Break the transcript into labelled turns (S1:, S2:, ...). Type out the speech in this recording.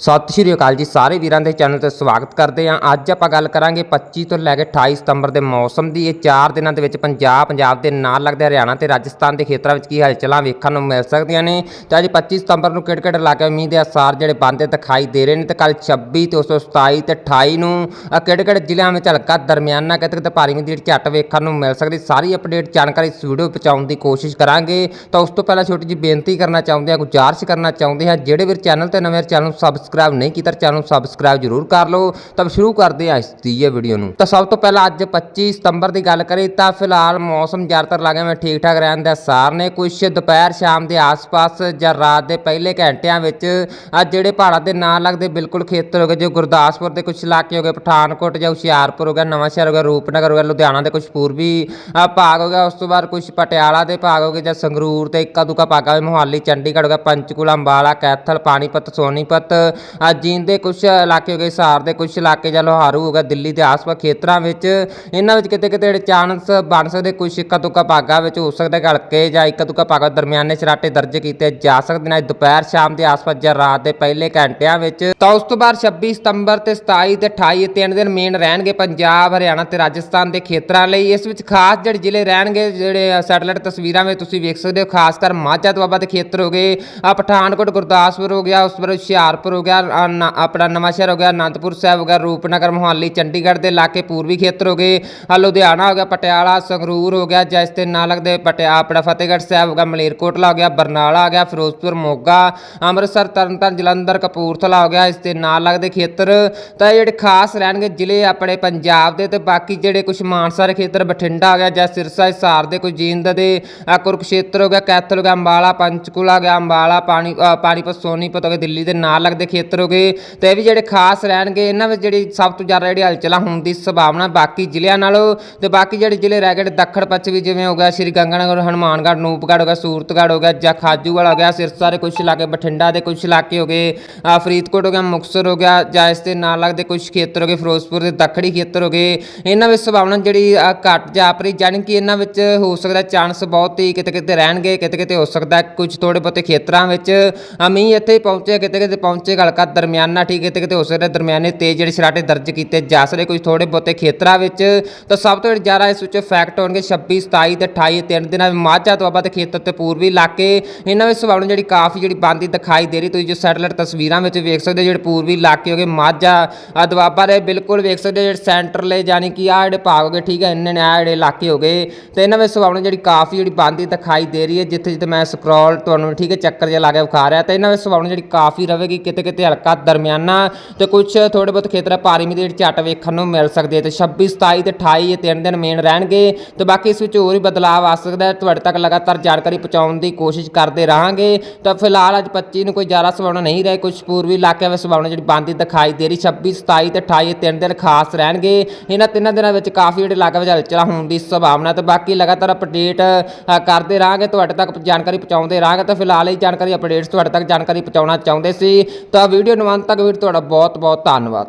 S1: ਸਤਿ ਸ਼੍ਰੀ ਅਕਾਲ ਜੀ ਸਾਰੇ ਵੀਰਾਂ ਦੇ ਚੈਨਲ ਤੇ ਸਵਾਗਤ ਕਰਦੇ ਹਾਂ। ਅੱਜ ਆਪਾਂ ਗੱਲ ਕਰਾਂਗੇ 25 ਤੋਂ ਲੈ ਕੇ 28 ਸਤੰਬਰ ਦੇ ਮੌਸਮ ਦੀ। ਇਹ 4 ਦਿਨਾਂ ਦੇ ਵਿੱਚ ਪੰਜਾਬ ਪੰਜਾਬ ਦੇ ਨਾਲ ਲੱਗਦੇ ਹਰਿਆਣਾ ਤੇ ਰਾਜਸਥਾਨ ਦੇ ਖੇਤਰਾਂ ਵਿੱਚ ਕੀ ਹਲਚਲਾਂ ਵੇਖਣ ਨੂੰ ਮਿਲ ਸਕਦੀਆਂ ਨੇ। ਤੇ ਅੱਜ 25 ਸਤੰਬਰ ਨੂੰ ਕਿਹੜੇ ਕਿਹੜੇ ਇਲਾਕੇ ਮੀਂਹ ਦੇ ਅਸਾਰ ਜਿਹੜੇ ਬੰਦੇ ਦਿਖਾਈ ਦੇ ਰਹੇ ਨੇ ਤੇ ਕੱਲ 26 ਤੇ ਉਸ ਤੋਂ 27 ਤੇ 28 ਨੂੰ ਕਿਹੜੇ ਕਿਹੜੇ ਜ਼ਿਲ੍ਹਿਆਂ ਵਿੱਚ ਹਲਕਾ ਦਰਮਿਆਨਾ ਕਿਤੇ ਕਿਤੇ ਭਾਰੀ ਮੀਂਹ ਦੀ ਜਿਹੜੀ ਝੱਟ ਵੇਖਣ ਨੂੰ ਮਿਲ ਸਕਦੀ। ਸਾਰੀ ਅਪਡੇਟ ਜਾਣਕਾਰੀ ਇਸ ਵੀਡੀਓ ਪਹੁੰਚਾਉਣ ਦੀ ਕੋਸ਼ਿਸ਼ ਕਰਾਂਗੇ। ਤਾਂ ਉਸ ਤੋਂ ਪਹਿਲਾਂ ਛੋਟੀ ਜਿਹੀ ਬੇਨਤੀ ਕਰਨਾ ਚਾਹੁੰਦੇ ਹਾਂ, ਗੁਜ਼ਾਰਿਸ਼ ਕਰਨਾ ਚਾਹੁੰਦੇ ਹਾਂ। ਜਿਹੜੇ ਵੀਰ ਚੈਨਲ ਤੇ ਨਵੇਂ ਚੈਨਲ ਨੂੰ ਸਬਸਕ੍ਰਾਈਬ ਸਬਸਕ੍ਰਾਈਬ ਨਹੀਂ ਕੀਤਾ ਚੈਨਲ ਨੂੰ ਸਬਸਕ੍ਰਾਈਬ ਜ਼ਰੂਰ ਕਰ ਲਓ। ਤਾਂ ਸ਼ੁਰੂ ਕਰਦੇ ਹਾਂ ਇਸ ਦੀ ਇਹ ਵੀਡੀਓ ਨੂੰ। ਤਾਂ ਸਭ ਤੋਂ ਪਹਿਲਾਂ ਅੱਜ 25 ਸਤੰਬਰ ਦੀ ਗੱਲ ਕਰੀਏ ਤਾਂ ਫਿਲਹਾਲ ਮੌਸਮ ਜ਼ਿਆਦਾਤਰ ਲੱਗੇ ਮੈਂ ਠੀਕ ਠਾਕ ਰਹਿਣ ਦੇ ਸਾਰ ਨੇ। ਕੁਝ ਦੁਪਹਿਰ ਸ਼ਾਮ ਦੇ ਆਸ-ਪਾਸ ਜਾਂ ਰਾਤ ਦੇ ਪਹਿਲੇ ਘੰਟਿਆਂ ਵਿੱਚ ਅੱਜ ਜਿਹੜੇ ਪਹਾੜਾਂ ਦੇ ਨਾਲ ਲੱਗਦੇ ਬਿਲਕੁਲ ਖੇਤਰ ਹੋ ਗਏ, ਜੋ ਗੁਰਦਾਸਪੁਰ ਦੇ ਕੁਝ ਇਲਾਕੇ ਹੋ ਗਏ, ਪਠਾਨਕੋਟ ਜਾਂ ਹੁਸ਼ਿਆਰਪੁਰ ਹੋ ਗਿਆ, ਨਵਾਂਸ਼ਹਿਰ ਹੋ ਗਿਆ, ਰੂਪਨਗਰ ਹੋ ਗਿਆ, ਲੁਧਿਆਣਾ ਦੇ ਕੁਝ ਪੂਰਬੀ ਭਾਗ ਹੋ ਗਿਆ। ਉਸ ਤੋਂ ਬਾਅਦ ਕੁਝ ਪਟਿਆਲਾ ਦੇ ਭਾਗ ਹੋ ਗਏ ਜਾਂ ਸੰਗਰੂਰ ਤੇ ਇੱਕਾ ਦੁੱਕਾ ਭਾਗ ਹੋਵੇ ਮੋਹਾਲੀ, ਚੰਡੀਗੜ੍ਹ ਹੋ ਗਿਆ, ਪੰਚਕੂਲਾ, ਅੰਬਾਲਾ, ਕੈਥਲ, ਪਾਣੀਪਤ, ਸੋਨੀਪਤ ਜੀਂਦ ਦੇ ਕੁਝ ਇਲਾਕੇ ਹੋ ਗਏ ਸਹਾਰ ਦੇ ਕੁਝ ਇਲਾਕੇ ਜਾਂ ਲੋਹਾਰੂ ਹੋ ਗਿਆ, ਦਿੱਲੀ ਦੇ ਆਸ-ਪਾਸ ਖੇਤਰਾਂ ਵਿੱਚ, ਇਹਨਾਂ ਵਿੱਚ ਕਿਤੇ ਕਿਤੇ ਜਿਹੜੇ ਚਾਂਸ ਬਣ ਸਕਦੇ ਕੁਝ ਇੱਕਾ ਦੁੱਕਾ ਭਾਗਾਂ ਵਿੱਚ ਹੋ ਸਕਦਾ ਹਲਕੇ ਜਾਂ ਇੱਕ ਦੁੱਕਾ ਭਾਗਾਂ ਦਰਮਿਆਨੇ ਛਰਾਟੇ ਦਰਜ ਕੀਤੇ ਜਾ ਸਕਦੇ ਨੇ। ਦੁਪਹਿਰ ਸ਼ਾਮ ਦੇ ਆਸ-ਪਾਸ ਜਾਂ ਰਾਤ ਦੇ ਪਹਿਲੇ ਘੰਟਿਆਂ ਵਿੱਚ, ਤਾਂ ਉਸ ਤੋਂ ਬਾਅਦ 26 ਸਤੰਬਰ ਤੇ 27 ਤੇ 28 ਇਹ ਤਿੰਨ ਦਿਨ ਮੇਨ ਰਹਿਣਗੇ ਪੰਜਾਬ, ਹਰਿਆਣਾ ਤੇ ਰਾਜਸਥਾਨ ਦੇ ਖੇਤਰਾਂ ਲਈ। ਇਸ ਵਿੱਚ ਖਾਸ ਜਿਹੜੇ ਜ਼ਿਲ੍ਹੇ ਰਹਿਣਗੇ, ਜਿਹੜੇ ਸੈਟਲਾਈਟ ਤਸਵੀਰਾਂ ਵਿੱਚ ਤੁਸੀਂ ਵੇਖ ਸਕਦੇ ਹੋ, ਖਾਸ ਕਰ ਮਾਝਾ ਦੁਆਬਾ ਦੇ ਖੇਤਰ ਹੋ ਗਏ ਪਠਾਨਕੋਟ, ਗੁਰਦਾਸਪੁਰ ਹੋ ਗਿਆ, ਉਸ ਤੋਂ ਹੁਸ਼ਿਆਰਪੁਰ ਹੋ ਗਿਆ ਆ ਨਾ- ਆਪਣਾ ਨਵਾਂਸ਼ਹਿਰ ਹੋ ਗਿਆ ਅਨੰਦਪੁਰ ਸਾਹਿਬ ਹੋ ਗਿਆ ਰੂਪਨਗਰ ਮੋਹਾਲੀ ਚੰਡੀਗੜ੍ਹ ਦੇ ਇਲਾਕੇ ਪੂਰਬੀ ਖੇਤਰ ਹੋ ਗਏ ਲੁਧਿਆਣਾ ਹੋ ਗਿਆ ਪਟਿਆਲਾ ਸੰਗਰੂਰ ਹੋ ਗਿਆ ਜਾਂ ਇਸ ਦੇ ਨਾਲ ਲੱਗਦੇ ਪਟਿਆ ਆਪਣਾ ਫਤਿਹਗੜ੍ਹ ਸਾਹਿਬ ਹੋ ਗਿਆ ਮਲੇਰਕੋਟਲਾ ਹੋ ਗਿਆ ਬਰਨਾਲਾ ਹੋ ਗਿਆ ਫਿਰੋਜ਼ਪੁਰ ਮੋਗਾ ਅੰਮ੍ਰਿਤਸਰ ਤਰਨਤਾਰਨ ਜਲੰਧਰ ਕਪੂਰਥਲਾ ਹੋ ਗਿਆ ਇਸ 'ਤੇ ਨਾਲ ਲੱਗਦੇ ਖੇਤਰ ਤਾਂ ਇਹ ਜਿਹੜੇ ਖਾਸ ਰਹਿਣਗੇ ਜ਼ਿਲ੍ਹੇ ਆਪਣੇ ਪੰਜਾਬ ਦੇ ਤੇ ਬਾਕੀ ਜਿਹੜੇ ਕੁਝ ਮਾਨਸਾ ਖੇਤਰ ਬਠਿੰਡਾ ਹੋ ਗਿਆ ਜਾਂ ਸਿਰਸਾ ਹਿਸਾਰ ਦੇ ਕੁਝ ਜੀਂਦ ਦੇ ਕੁਰਕਸ਼ੇਤਰ ਹੋ ਗਿਆ ਕੈਥਲ ਹੋ ਗਿਆ ਅੰਬਾਲਾ ਪੰਚਕੂਲਾ ਹੋ ਗਿਆ ਅੰਬਾਲਾ ਪਾਣੀ ਪਾਣੀਪਤ ਸੋਨੀਪਤ ਹੋ ਗਿਆ ਦਿੱਲੀ ਦੇ ਨਾਲ ਲੱਗਦੇ ਖੇਤਰ ਹੋ ਗਏ ਤੇ ਇਹ ਵੀ ਜਿਹੜੇ ਖਾਸ ਰਹਿਣਗੇ ਇਹਨਾਂ ਵਿੱਚ ਜਿਹੜੀ ਸਭ ਤੋਂ ਜ਼ਿਆਦਾ ਜਿਹੜੀ ਹਲਚਲਾ ਹੋਣ ਦੀ ਸੰਭਾਵਨਾ ਬਾਕੀ ਜ਼ਿਲ੍ਹਿਆਂ ਨਾਲੋਂ ਤੇ ਬਾਕੀ ਜਿਹੜੇ ਜ਼ਿਲ੍ਹੇ ਰਹਿ ਗਏ ਦੱਖਣ ਪੱਛਮੀ ਜਿਵੇਂ ਹੋ ਗਿਆ ਸ਼੍ਰੀ ਗੰਗਾਨਗਰ ਹਨੂਮਾਨਗੜ੍ਹ ਨੂਪਗੜ੍ਹ ਹੋ ਗਿਆ ਸੂਰਤਗੜ੍ਹ ਹੋ ਗਿਆ ਜਾਂ ਖਾਜੂਵਾਲਾ ਹੋ ਗਿਆ ਸਿਰਸਾ ਦੇ ਕੁਝ ਇਲਾਕੇ ਬਠਿੰਡਾ ਦੇ ਕੁਝ ਇਲਾਕੇ ਹੋ ਗਏ ਫਰੀਦਕੋਟ ਹੋ ਗਿਆ ਮੁਕਤਸਰ ਹੋ ਗਿਆ ਜਾਂ ਇਸ ਦੇ ਨਾਲ ਲੱਗਦੇ ਕੁਝ ਖੇਤਰ ਹੋ ਗਏ ਫਿਰੋਜ਼ਪੁਰ ਦੇ ਦੱਖਣੀ ਖੇਤਰ ਹੋ ਗਏ ਇਹਨਾਂ ਵਿੱਚ ਸੰਭਾਵਨਾ ਜਿਹੜੀ ਆ, ਘੱਟ ਜਾਪਰੀ ਜਾਣੀ ਕਿ ਇਹਨਾਂ ਵਿੱਚ ਹੋ ਸਕਦਾ ਚਾਂਸ ਬਹੁਤ ਹੀ ਕਿਤੇ ਕਿਤੇ ਰਹਿਣਗੇ ਕਿਤੇ ਕਿਤੇ ਹੋ ਸਕਦਾ ਕੁਝ ਥੋੜੇ ਬਹੁਤੇ ਖੇਤਰਾਂ ਵਿੱਚ ਮੀਂਹ ਇੱਥੇ ਹੀ ਪਹੁੰਚੇ ਕਿਤੇ ਕਿਤੇ ਪਹੁੰਚੇਗਾ ਹਲਕਾ ਦਰਮਿਆਨਾ, ਠੀਕ ਕਿਤੇ ਕਿਤੇ ਹੋ ਸਕਦਾ ਦਰਮਿਆਨੇ ਤੇਜ਼ ਜਿਹੜੇ ਛਰਾਟੇ ਦਰਜ ਕੀਤੇ ਜਾ ਸਕਦੇ, ਕੁਝ ਥੋੜੇ ਬਹੁਤੇ ਖੇਤਰਾਂ ਵਿੱਚ। ਤਾਂ ਸਭ ਤੋਂ ਜ਼ਿਆਦਾ ਇਸ ਵਿੱਚ ਫੈਕਟ ਹੋਣਗੇ 26 27 ਤੇ 28 ਤਿੰਨ ਦਿਨਾਂ ਵਿੱਚ ਮਾਝਾ, ਦੁਆਬਾ ਬਾਅਦ ਖੇਤਰ ਤੇ ਪੂਰਬੀ ਇਲਾਕੇ। ਇਹਨਾਂ ਵਿੱਚ ਸੰਭਾਵਨਾ ਜਿਹੜੀ ਕਾਫੀ ਜਿਹੜੀ ਬੰਦੀ ਦਿਖਾਈ ਦੇ ਰਹੀ, ਤੁਸੀਂ ਜੋ ਸੈਟਲਾਈਟ ਤਸਵੀਰਾਂ ਵਿੱਚ ਵੇਖ ਸਕਦੇ ਹੋ, ਜਿਹੜੇ ਪੂਰਬੀ ਇਲਾਕੇ ਹੋਗੇ ਮਾਝਾ ਦੁਆਬਾ ਦੇ, ਬਿਲਕੁਲ ਵੇਖ ਸਕਦੇ ਹੋ, ਜਿਹੜੇ ਸੈਂਟਰਲੇ ਯਾਨੀ ਕਿ ਆ ਜਿਹੜੇ ਭਾਗ ਹੋਗੇ ਠੀਕ ਹੈ, ਇੰਨੇ ਨੇ ਆ ਜਿਹੜੇ ਇਲਾਕੇ ਹੋਗੇ ਤੇ ਇਹਨਾਂ ਵਿੱਚ ਸੰਭਾਵਨਾ ਜਿਹੜੀ ਕਾਫੀ ਜਿਹੜੀ ਬੰਦੀ ਦਿਖਾਈ ਦੇ ਰਹੀ ਹੈ, ਜਿੱਥੇ ਜਿੱਥੇ ਮੈਂ ਸਕਰੋਲ ਤੁਹਾਨੂੰ, ਠੀਕ ਹੈ, ਚੱਕਰ ਜਿਹਾ ਲਾ ਕੇ ਵਿਖਾ ਰਿਹਾ। ਤੇ ਇਹਨਾਂ ਵਿੱਚ ਸੰਭਾਵਨਾ ਜਿਹੜੀ ਕਾਫੀ ਰਹੇਗੀ ਕਿਤੇ ਕਿਤੇ ਹਲਕਾ ਦਰਮਿਆਨਾ ਤੇ ਕੁਝ ਥੋੜੇ ਬਹੁਤ ਖੇਤਰ ਭਾਰੀ ਮੀਂਹ ਦੀ ਜਿਹੜੀ ਝੱਟ ਵੇਖਣ ਨੂੰ ਮਿਲ ਸਕਦੀ ਹੈ ਤੇ 26 27 ਤੇ 28 ਇਹ ਤਿੰਨ ਦਿਨ ਮੇਨ ਰਹਿਣਗੇ ਤੇ ਬਾਕੀ ਇਸ ਵਿੱਚ ਹੋਰ ਵੀ ਬਦਲਾਅ ਆ ਸਕਦਾ ਹੈ। ਤੁਹਾਡੇ ਤੱਕ ਲਗਾਤਾਰ ਜਾਣਕਾਰੀ ਪਹੁੰਚਾਉਣ ਦੀ ਕੋਸ਼ਿਸ਼ ਕਰਦੇ ਰਹਾਂਗੇ। ਤਾਂ ਫਿਲਹਾਲ ਅੱਜ 25 ਨੂੰ ਕੋਈ ਜ਼ਿਆਦਾ ਸੰਭਾਵਨਾ ਨਹੀਂ ਰਹੀ ਕੁਝ ਪੂਰਬੀ ਇਲਾਕਿਆਂ ਵਿੱਚ ਸੁਭਾਵਨਾ ਜਿਹੜੀ ਬੰਦੀ ਦਿਖਾਈ ਦੇ ਰਹੀ 26 27 ਤੇ 28 ਇਹ ਤਿੰਨ ਦਿਨ ਖਾਸ ਰਹਿਣਗੇ। ਇਹਨਾਂ ਤਿੰਨਾਂ ਦਿਨਾਂ ਵਿੱਚ ਕਾਫੀ ਜਿਹੜੇ ਇਲਾਕੇ ਵਿੱਚ ਹਲਚਲਾਂ ਹੋਣ ਦੀ ਸੰਭਾਵਨਾ ਤੇ ਬਾਕੀ ਲਗਾਤਾਰ ਅਪਡੇਟ ਕਰਦੇ ਰਹਾਂਗੇ। ਤੁਹਾਡੇ ਤੱਕ ਜਾਣਕਾਰੀ ਪਹੁੰਚਾਉਂਦੇ ਰਹਾਂਗੇ। ਤਾਂ ਫਿਲਹਾਲ ਇਹ ਜਾਣਕਾਰੀ ਅਪਡੇਟਸ ਤੁਹਾਡੇ ਤੱਕ ਜਾਣਕਾਰੀ ਪਹੁੰਚਾਉਣਾ ਚਾਹੁੰਦੇ ਸੀ। ਤਾਂ ਤਾਂ ਵੀਡੀਓ ਨੂੰ ਅੰਤ ਤੱਕ ਵੀਰ ਤੁਹਾਡਾ ਬਹੁਤ ਬਹੁਤ ਧੰਨਵਾਦ।